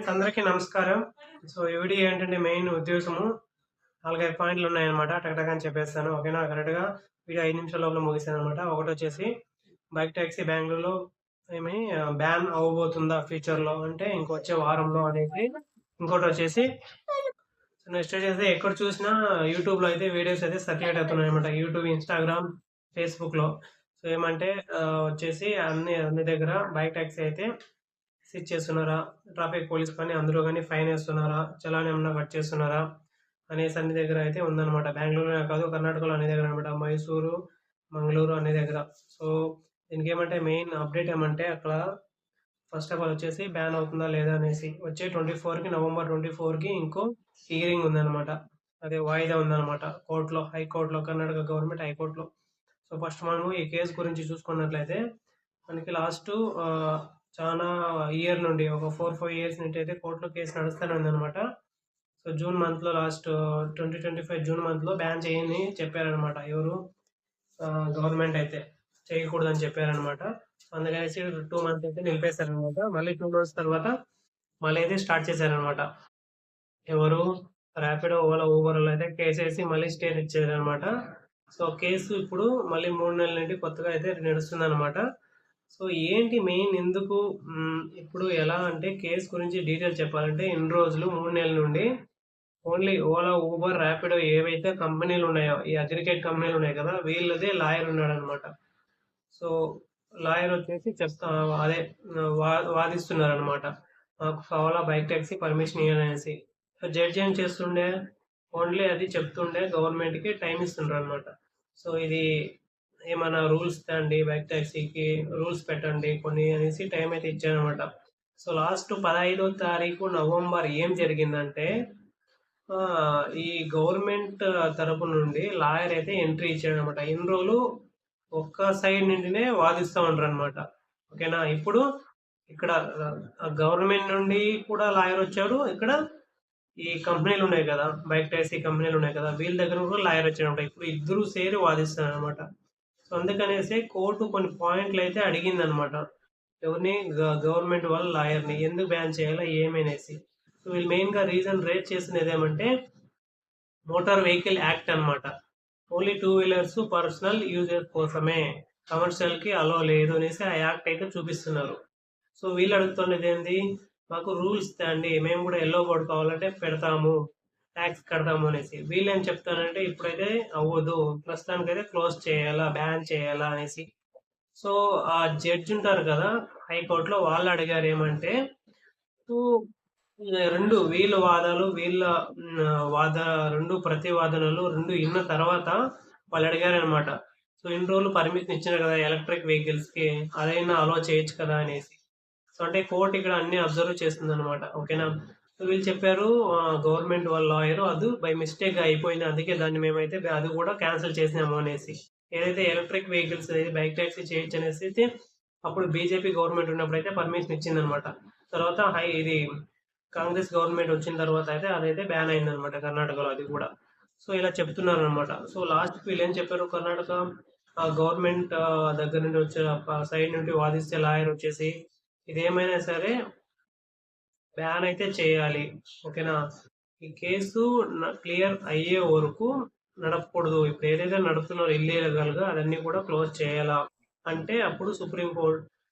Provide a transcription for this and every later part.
Friends అందరికీ నమస్కారం. So ఈ వీడియో ఏంటంటే మెయిన్ ఉద్దేశము. నాలుగైదు పాయింట్లు ఉన్నాయన్నమాట టక్ అని చెప్పేస్తాను. ఓకేనా? కరెక్ట్గా వీడియో ఐదు నిమిషాల లోపల ముగిసాను అనమాట ఒకటి వచ్చేసి బైక్ ట్యాక్సీ బెంగళూరులో ఏమి బ్యాన్ అవ్వబోతుందా ఫ్యూచర్లో అంటే ఇంకొచ్చే వారంలో అనేది ఇంకోటి వచ్చేసి నెక్స్ట్ వచ్చేసి ఎక్కడ చూసినా యూట్యూబ్లో అయితే వీడియోస్ అయితే సర్క్యులేట్ అవుతున్నాయి అనమాట యూట్యూబ్ ఇన్స్టాగ్రామ్ ఫేస్బుక్లో. సో ఏమంటే వచ్చేసి అన్ని అన్ని దగ్గర బైక్ ట్యాక్సీ అయితే సిచ్ చేస్తున్నారా? ట్రాఫిక్ పోలీస్ కానీ అందరూ కానీ ఫైన్ వేస్తున్నారా? చలాన్ ఏమన్నా కట్ చేస్తున్నారా? అనేసి అన్ని దగ్గర అయితే ఉందన్నమాట. బెంగళూరులో కాదు కర్ణాటకలో అన్ని దగ్గర అనమాట మైసూరు మంగళూరు అనే దగ్గర. సో దీనికి ఏమంటే మెయిన్ అప్డేట్ ఏమంటే అక్కడ ఫస్ట్ ఆఫ్ ఆల్ వచ్చేసి బ్యాన్ అవుతుందా లేదా అనేసి. వచ్చే ట్వంటీ ఫోర్కి నవంబర్ ట్వంటీ ఫోర్కి ఇంకో హియరింగ్ ఉందన్నమాట. అదే వాయిదా ఉందన్నమాట. కోర్టులో హైకోర్టులో కర్ణాటక గవర్నమెంట్ హైకోర్టులో సో ఫస్ట్ మనము ఈ కేసు గురించి చూసుకున్నట్లయితే మనకి లాస్ట్ చాలా ఇయర్ నుండి ఒక ఫోర్ ఫైవ్ ఇయర్స్ నుండి అయితే కోర్టులో కేసు నడుస్తూనే ఉందన్నమాట. సో జూన్ మంత్లో last twenty twenty five June మంత్లో బ్యాన్ చేయని చెప్పారనమాట ఎవరు? గవర్నమెంట్ అయితే చేయకూడదని చెప్పారనమాట అందుకనేసి టూ మంత్స్ అయితే నిలిపేశారనమాట మళ్ళీ టూ మంత్స్ తర్వాత మళ్ళీ అయితే స్టార్ట్ చేశారనమాట ఎవరు? ర్యాపిడో ఓలా ఊబర్ అయితే కేసు వేసి మళ్ళీ స్టే ఇచ్చారనమాట సో కేసు ఇప్పుడు మళ్ళీ మూడు నెలల నుండి కొత్తగా అయితే నడుస్తుంది అనమాట సో ఏంటి మెయిన్ ఎందుకు? ఇప్పుడు ఎలా అంటే కేసు గురించి డీటెయిల్ చెప్పాలంటే ఇన్ని రోజులు మూడు నెలల నుండి ఓన్లీ ఓలా ఊబర్ ర్యాపిడో ఏవైతే కంపెనీలు ఉన్నాయో ఈ అగ్రిగేట్ కంపెనీలు ఉన్నాయి కదా వీళ్ళదే లాయర్ ఉన్నాడు అనమాట సో లాయర్ వచ్చేసి చెప్తా అదే వా వాదిస్తున్నారు అనమాట మాకు కావాలా బైక్ ట్యాక్సీ పర్మిషన్ ఇవ్వనేసి సో జడ్జి ఏం చేస్తుండే? ఓన్లీ అది చెప్తుండే గవర్నమెంట్కి టైం ఇస్తుండ్రు అనమాట సో ఇది ఏమైనా రూల్స్ తేండి బైక్ ట్యాక్సీకి రూల్స్ పెట్టండి కొన్ని అనేసి టైం అయితే ఇచ్చానమాట సో లాస్ట్ పదహైదో తారీఖు నవంబర్ ఏం జరిగిందంటే ఈ గవర్నమెంట్ తరపు నుండి లాయర్ అయితే ఎంట్రీ ఇచ్చాడనమాట. ఇన్ని రోజులు ఒక్క సైడ్ నుండినే వాదిస్తూ ఉంటారు అనమాట ఓకేనా? ఇప్పుడు ఇక్కడ గవర్నమెంట్ నుండి కూడా లాయర్ వచ్చాడు. ఇక్కడ ఈ కంపెనీలు ఉన్నాయి కదా బైక్ టాక్సీ కంపెనీలు ఉన్నాయి కదా వీళ్ళ దగ్గర కూడా లాయర్ వచ్చాడనమాట. ఇప్పుడు ఇద్దరు సేరి వాదిస్తారు అనమాట సో అందుకనేసి కోర్టు కొన్ని పాయింట్లు అయితే అడిగింది అనమాట ఎవరిని గవర్నమెంట్ వాళ్ళ లాయర్ని ఎందుకు బ్యాన్ చేయాలా ఏమనేసి. సో వీళ్ళు మెయిన్గా రీజన్ రేట్ చేసినది ఏమంటే మోటార్ వెహికల్ యాక్ట్ అన్నమాట only two wheelers personal user కోసమే కమర్షియల్కి అలో లేదు అనేసి ఆ యాక్ట్ అయితే చూపిస్తున్నారు. సో వీళ్ళు అడుగుతున్నది ఏంది? మాకు రూల్స్ తేండి మేము కూడా ఎల్లో బోర్డు కావాలంటే పెడతాము. ట్యాక్స్ కడదాము అనేసి. వీళ్ళు ఏం చెప్తారంటే ఇప్పుడైతే అవ్వదు. ప్రస్తుతానికైతే క్లోజ్ చేయాలా బ్యాన్ చేయాలా అనేసి. సో ఆ జడ్జ్ ఉంటారు కదా హైకోర్టులో వాళ్ళు అడిగారు ఏమంటే రెండు వీళ్ళ వాదాలు వీళ్ళ వాద రెండు ప్రతివాదనలు రెండు విన్న తర్వాత వాళ్ళు అడిగారనమాట సో ఇన్ని రోజులు పర్మిషన్ ఇచ్చారు కదా ఎలక్ట్రిక్ వెహికల్స్కి అదైనా అలో చేయొచ్చు కదా అనేసి. సో అంటే కోర్టు ఇక్కడ అన్ని అబ్జర్వ్ చేస్తుంది అనమాట ఓకేనా? సో వీళ్ళు చెప్పారు గవర్నమెంట్ వాళ్ళ లాయర్ అది బై మిస్టేక్ అయిపోయింది అందుకే దాన్ని మేమైతే అది కూడా క్యాన్సిల్ చేసినాము అనేసి. ఏదైతే ఎలక్ట్రిక్ వెహికల్స్ బైక్ ట్యాక్సీ చేయొచ్చు అనేసి అయితే అప్పుడు బీజేపీ గవర్నమెంట్ ఉన్నప్పుడు అయితే పర్మిషన్ ఇచ్చిందనమాట. తర్వాత హై ఇది కాంగ్రెస్ గవర్నమెంట్ వచ్చిన తర్వాత అయితే అదైతే బ్యాన్ అయిందనమాట కర్ణాటకలో అది కూడా. సో ఇలా చెప్తున్నారు అనమాట సో లాస్ట్ వీళ్ళు ఏం చెప్పారు కర్ణాటక? గవర్నమెంట్ దగ్గర నుండి వచ్చే సైడ్ నుండి వాదిస్తే లాయర్ వచ్చేసి ఇదేమైనా సరే బ్యాన్ అయితే చేయాలి. ఓకేనా? ఈ కేసు క్లియర్ అయ్యే వరకు నడపకూడదు. ఇప్పుడు ఏదైతే నడుపుతున్నారో ఇల్లీగల్గా అదన్నీ కూడా క్లోజ్ చేయాలా? అంటే అప్పుడు సుప్రీం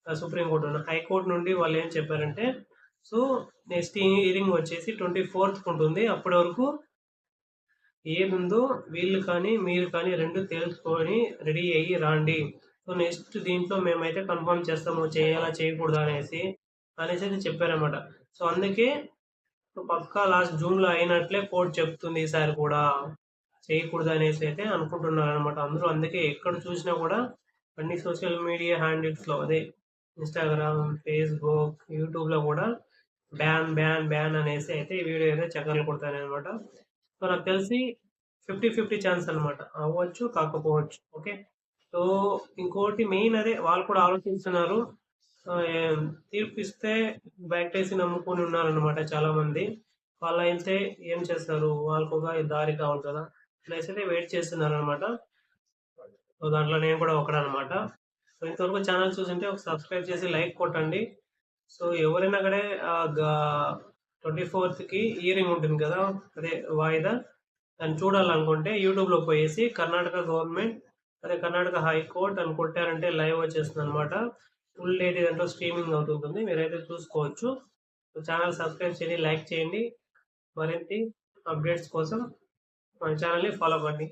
సుప్రీంకోర్టు హైకోర్టు నుండి వాళ్ళు ఏం చెప్పారంటే సో నెక్స్ట్ హియరింగ్ వచ్చేసి ట్వంటీ ఫోర్త్ ఉంటుంది. అప్పటి వరకు ఏముందో వీళ్ళు కానీ మీరు కానీ రెండు తెలుసుకొని రెడీ అయ్యి రాండి. సో నెక్స్ట్ దీంట్లో మేమైతే కన్ఫర్మ్ చేస్తాము. చేయాలా చేయకూడదు అనేసి అనేసి అయితే చెప్పారనమాట సో అందుకే పక్కా లాస్ట్ జూన్లో అయినట్లే కోర్టు చెప్తుంది ఈసారి కూడా చేయకూడదు అనేసి అయితే అనుకుంటున్నారు అనమాట అందరూ. అందుకే ఎక్కడ చూసినా కూడా అన్ని సోషల్ మీడియా హ్యాండిల్స్లో అదే ఇన్స్టాగ్రామ్ ఫేస్బుక్ యూట్యూబ్లో కూడా బ్యాన్ బ్యాన్ బ్యాన్ అనేసి అయితే ఈ వీడియో అయితే చక్కర్లు కొడతాను అనమాట సో నాకు తెలిసి ఫిఫ్టీ ఫిఫ్టీ ఛాన్స్ అనమాట అవ్వచ్చు కాకపోవచ్చు. ఓకే? సో ఇంకోటి మెయిన్ అదే వాళ్ళు కూడా ఆలోచిస్తున్నారు. ఆ, తీర్పు ఇస్తే బ్యాక్ టేసి నమ్ముకొని ఉన్నారనమాట చాలా మంది వాళ్ళు అయితే ఏం చేస్తారు? వాళ్ళకు ఒక దారి కావాలి కదా. అనేసి అయితే వెయిట్ చేస్తున్నారు అనమాట సో దాంట్లో నేను కూడా ఒకడనమాట సో ఇంతవరకు ఛానల్ చూసింటే ఒక సబ్స్క్రైబ్ చేసి లైక్ కొట్టండి. సో ఎవరైనా కూడా ట్వంటీ ఫోర్త్కి ఇయరింగ్ ఉంటుంది కదా అదే వాయిదా. దాన్ని చూడాలనుకుంటే యూట్యూబ్లో పోయేసి కర్ణాటక గవర్నమెంట్ అదే కర్ణాటక హైకోర్టు అని కొట్టారంటే లైవ్ వచ్చేస్తుంది అనమాట ఫుల్ డేట్ దాంట్లో స్ట్రీమింగ్ అవుతుంటుంది. మీరైతే చూసుకోవచ్చు. ఛానల్ సబ్స్క్రైబ్ చేయండి లైక్ చేయండి. మరింత అప్డేట్స్ కోసం మన ఛానల్ని ఫాలో అవ్వండి.